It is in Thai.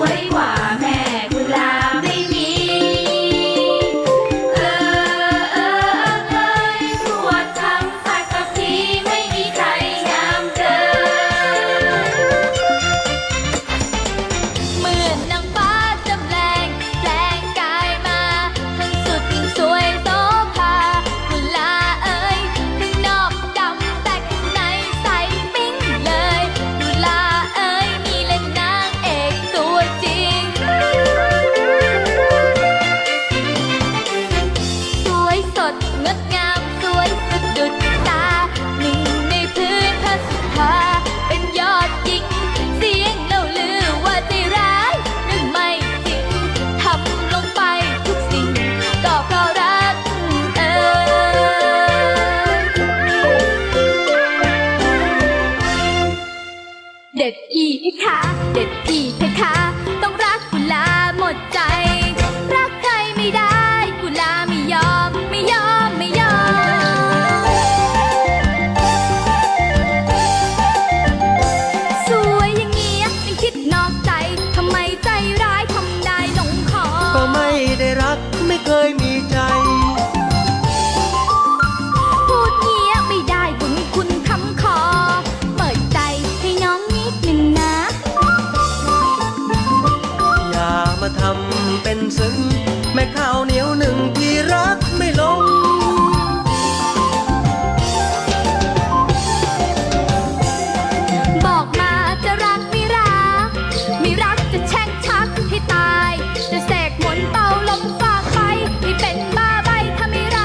วยกว่าแม่ เด็ดอีเพคะ เด็ดอีเพคะ เป็นซึ้งแม่ข้าวเหนียวหนึ่งที่รัก